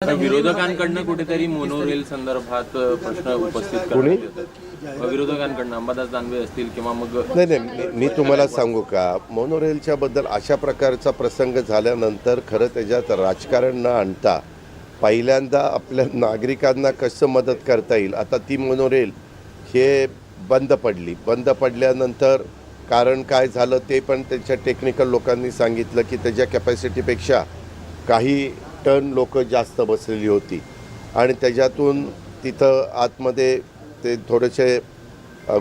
विरोधकांकडनं कुठेतरी मोनोरेल संदर्भात प्रश्न उपस्थित कोणी? विरोधकांकडनं अंबादास दानवे असतील किंवा मग नाही नाही मी- मी तुम्हाला सांगू का? मोनोरेलच्या बद्दल अशा प्रकारचा प्रसंग झाल्यानंतर खरं त्याच्यात राजकारण न आणता पहिल्यांदा आपल्या नागरिकांना कसं मदत करता येईल? आता ती मोनोरेल हे बंद पडली. बंद पडल्यानंतर कारण काय झालं ते पण त्याच्या टेक्निकल लोकांनी सांगितलं की त्याच्या कॅपॅसिटीपेक्षा काही टन लोक जास्त बसलेली होती. आणि त्याच्यातून तिथं आतमध्ये ते थोडेसे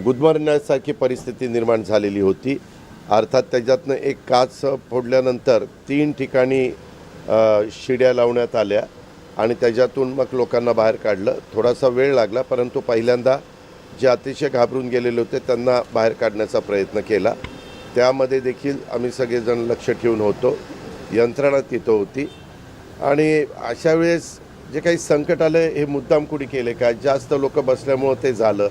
गुदमरण्यासारखी परिस्थिती निर्माण झालेली होती. अर्थात त्याच्यातनं एक काच फोडल्यानंतर तीन ठिकाणी शिड्या लावण्यात आल्या आणि त्याच्यातून मग लोकांना बाहेर काढलं. थोडासा वेळ लागला परंतु पहिल्यांदा जे अतिशय घाबरून गेलेले होते त्यांना बाहेर काढण्याचा प्रयत्न केला. त्यामध्ये देखील आम्ही सगळेजण लक्ष ठेवून होतो. यंत्रणा तिथं होती. आणि अशा वेळेस जे काही संकट आलं हे मुद्दाम कुणी केले का? जास्त लोक बसल्यामुळं ते झालं.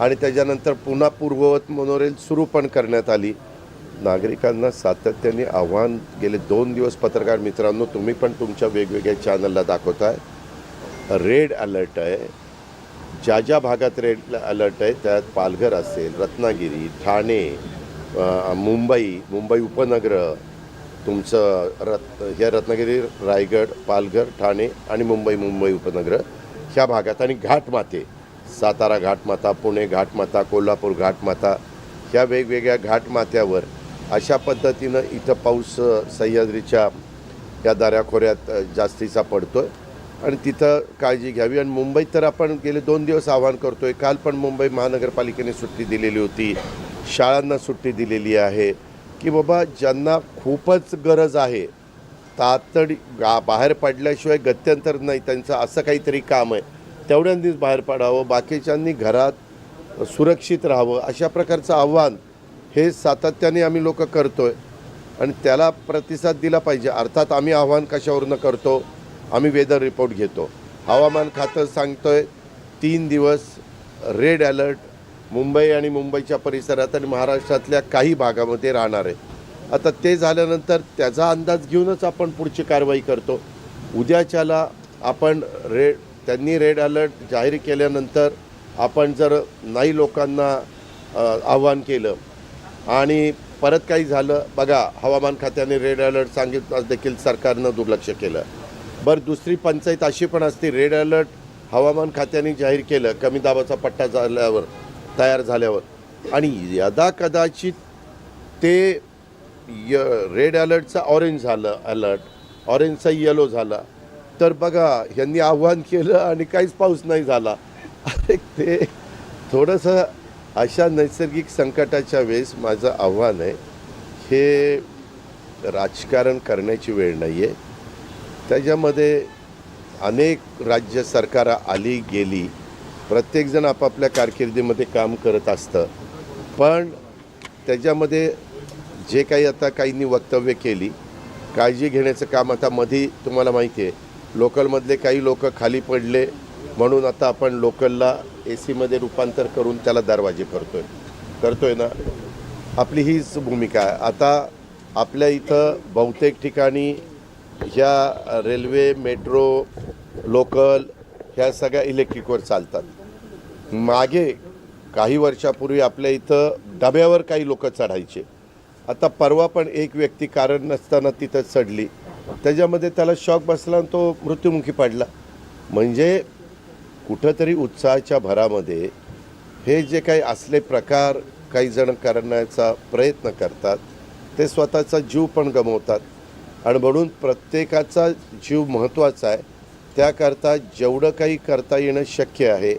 आणि त्याच्यानंतर पुन्हा पूर्ववत मोनोरेल सुरू पण करण्यात आली. नागरिकांना सातत्याने आव्हान गेले दोन दिवस पत्रकार मित्रांनो तुम्ही पण तुमच्या वेगवेगळ्या चॅनलला दाखवताय. रेड अलर्ट आहे. ज्या ज्या भागात रेड अलर्ट आहे त्यात पालघर असेल रत्नागिरी ठाणे मुंबई मुंबई उपनगर तुमचं रत् हे रत्नागिरी रायगड पालघर ठाणे आणि मुंबई मुंबई उपनगर ह्या भागात आणि घाटमाते सातारा घाटमाता पुणे घाटमाता कोल्हापूर घाटमाता ह्या वेगवेगळ्या घाटमाथ्यावर अशा पद्धतीनं इथं पाऊस सह्याद्रीच्या या दऱ्याखोऱ्यात जास्तीचा जास्तीचा आहे आणि तिथं काळजी घ्यावी. आणि मुंबईत तर आपण गेले दोन दिवस आवाहन आहे काल पण मुंबई महानगरपालिकेने सुट्टी दिलेली होती. शाळांना सुट्टी दिलेली आहे. की बाबा ज्यांना खूपच गरज आहे तातडी गा बाहेर पडल्याशिवाय गत्यंतर नाही त्यांचं असं काहीतरी काम आहे तेवढ्यांनीच बाहेर पडावं बाकीच्यांनी घरात सुरक्षित राहावं अशा प्रकारचं आव्हान हे सातत्याने आम्ही लोक करतो आहे आणि त्याला प्रतिसाद दिला पाहिजे. अर्थात आम्ही आव्हान कशावरनं करतो? आम्ही वेदर रिपोर्ट घेतो. हवामान खातं सांगतोय तीन दिवस रेड अलर्ट मुंबई आणि मुंबईच्या परिसरात आणि महाराष्ट्रातल्या काही भागामध्ये राहणार आहे. आता ते झाल्यानंतर त्याचा अंदाज घेऊनच आपण पुढची कारवाई करतो. उद्याच्याला आपण रेड त्यांनी रेड अलर्ट जाहीर केल्यानंतर आपण जर नाही लोकांना आव्हान केलं आणि परत काही झालं बघा हवामान खात्याने रेड अलर्ट सांगितलं देखील सरकारनं दुर्लक्ष केलं. बरं दुसरी पंचायत अशी पण असते रेड अलर्ट हवामान खात्याने जाहीर केलं कमी दाबाचा पट्टा झाल्यावर. तयार झाल्यावर. आणि यदा कदाचित ते य रेड अलर्टचा ऑरेंज झालं अलर्ट ऑरेंजचा येलो झाला. तर बघा यांनी आव्हान केलं आणि काहीच पाऊस नाही झाला. अरे ते थोडंसं अशा नैसर्गिक संकटाच्या वेळेस माझं आव्हान आहे. हे राजकारण करण्याची वेळ नाही आहे त्याच्यामध्ये अनेक राज्य सरकारं आली गेली. प्रत्येकजण आपापल्या कारकिर्दीमध्ये काम करत असतं. पण त्याच्यामध्ये जे काही आता काहींनी वक्तव्य केली काळजी घेण्याचं काम आता मधी तुम्हाला माहिती आहे. लोकलमधले काही लोक खाली पडले म्हणून आता आपण लोकलला ए सीमध्ये रूपांतर करून त्याला दरवाजे करतोय. करतोय ना? आपली हीच भूमिका आहे. आता आपल्या इथं बहुतेक ठिकाणी ह्या रेल्वे मेट्रो लोकल ह्या सगळ्या इलेक्ट्रिकवर चालतात. मागे काही वर्षापूर्वी आपल्या इथं डब्यावर काही लोक चढायचे. आता परवा पण एक व्यक्ती कारण नसताना तिथं चढली. त्याच्यामध्ये त्याला शॉक बसला आणि तो मृत्युमुखी पडला. म्हणजे कुठंतरी उत्साहाच्या भरामध्ये हे जे काही असले प्रकार काही जण करण्याचा प्रयत्न करतात ते स्वतःचा जीव पण गमवतात. आणि म्हणून प्रत्येकाचा जीव महत्त्वाचा आहे. त्याकरता जेवढं काही करता येणं शक्य आहे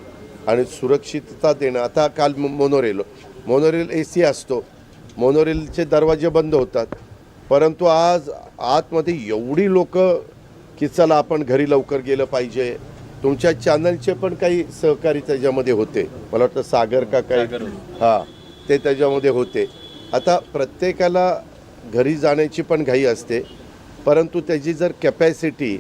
आणि सुरक्षितता देणं. आता काल मोनोरेल. मोनोरेल ए सी असतो. मोनोरेलचे दरवाजे बंद होतात. परंतु आज आतमध्ये एवढी लोक की चला आपण घरी लवकर गेलं पाहिजे. तुमच्या चॅनलचे पण काही सहकारी त्याच्यामध्ये होते. मला वाटतं सागर का काय हां ते त्याच्यामध्ये होते. आता प्रत्येकाला घरी जाण्याची पण घाई असते. परंतु त्याची जर कॅपॅसिटी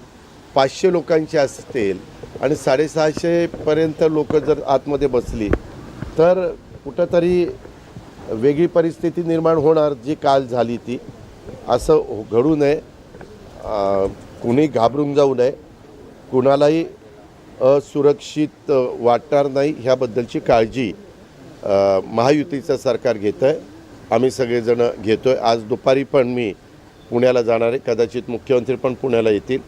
पाचशे लोकांची असेल आणि साडेसहाशेपर्यंत लोक जर आतमध्ये बसली तर कुठंतरी वेगळी परिस्थिती निर्माण होणार जी काल झाली ती. असं घडू नये. कुणी घाबरून जाऊ नये. कुणालाही असुरक्षित वाटणार नाही ह्याबद्दलची काळजी महायुतीचं सरकार घेतं आहे आम्ही सगळेजण घेतो आहे आज दुपारी पण मी पुण्याला जाणार आहे. कदाचित मुख्यमंत्री पण पुण्याला येतील.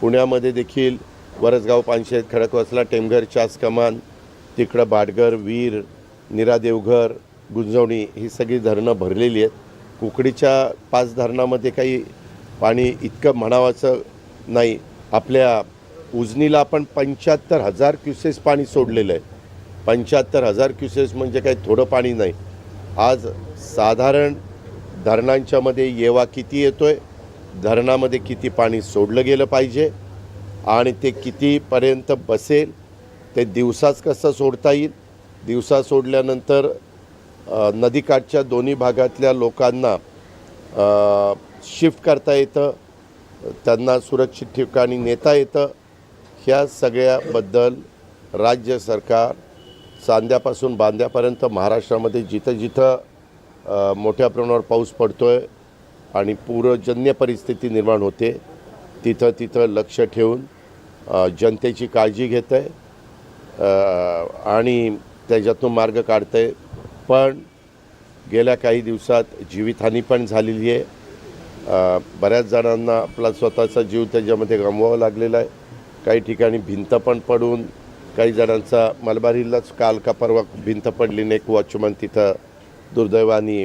पुण्यामध्ये देखील वरसगाव पानशेत खडकवासला टेमघर चास कमान तिकडं बाटघर वीर निरा देवघर गुंजवणी ही सगळी धरणं भरलेली आहेत. कुकडीच्या पाच धरणामध्ये काही पाणी इतकं म्हणावाचं नाही. आपल्या उजनीला आपण पंच्याहत्तर हजार क्युसेस पाणी सोडलेलं आहे. पंच्याहत्तर हजार क्युसेस म्हणजे काही थोडं पाणी नाही. आज साधारण धरणांच्यामध्ये येवा किती येतो आहे धरणामध्ये किती पाणी सोडलं गेलं पाहिजे? आणि ते कितीपर्यंत बसेल ते दिवसाच कसं सोडता येईल? दिवसा सोडल्यानंतर नदीकाठच्या दोन्ही भागातल्या लोकांना शिफ्ट करता येतं त्यांना सुरक्षित ठिकाणी नेता येतं. ह्या सगळ्याबद्दल राज्य सरकार चांद्यापासून बांद्यापर्यंत महाराष्ट्रामध्ये जिथं जिथं मोठ्या प्रमाणावर पाऊस पडतो आहे आणि पूरजन्य परिस्थिती निर्माण होते तिथं तिथं लक्ष ठेवून जनतेची काळजी घेत आहे आणि त्याच्यातून मार्ग काढतं आहे पण गेल्या काही दिवसात जीवितहानी पण झालेली आहे. बऱ्याच जणांना आपला स्वतःचा जीव त्याच्यामध्ये गमवावा लागलेला आहे. काही ठिकाणी भिंत पण पडून काही जणांचा मलबारीलाच काल का परवा भिंत पडली नाही एक वॉचमन तिथं दुर्दैवाने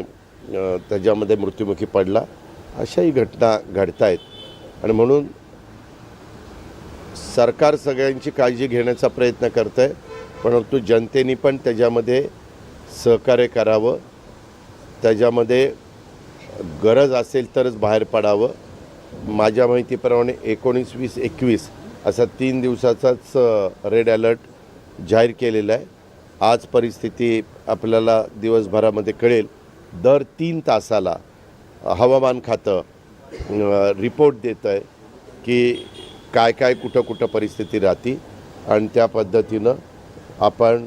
त्याच्यामध्ये मृत्युमुखी पडला. अशाही घटना घडत आहेत आणि म्हणून सरकार सगळ्यांची काळजी घेण्याचा प्रयत्न करतं आहे परंतु जनतेने पण त्याच्यामध्ये सहकार्य करावं. त्याच्यामध्ये गरज असेल तरच बाहेर पडावं. माझ्या माहितीप्रमाणे एकोणीस वीस एकवीस असा तीन दिवसाचाच रेड अलर्ट जाहीर केलेला आहे. आज परिस्थिती आपल्याला दिवसभरामध्ये कळेल. दर तीन तासाला हवामान खातं रिपोर्ट देतं आहे की काय काय कुठं कुठं परिस्थिती राहते आणि त्या पद्धतीनं आपण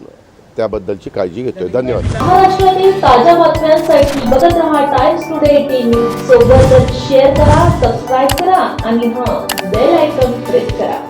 त्याबद्दलची काळजी घेतोय. धन्यवाद. महाराष्ट्रातील ताज्या बातम्यांसाठी बघत राहा टाइम्स टुडे टीव्ही सोबतच शेअर करा सबस्क्राईब करा आणि हा बेल आयकॉन प्रेस करा.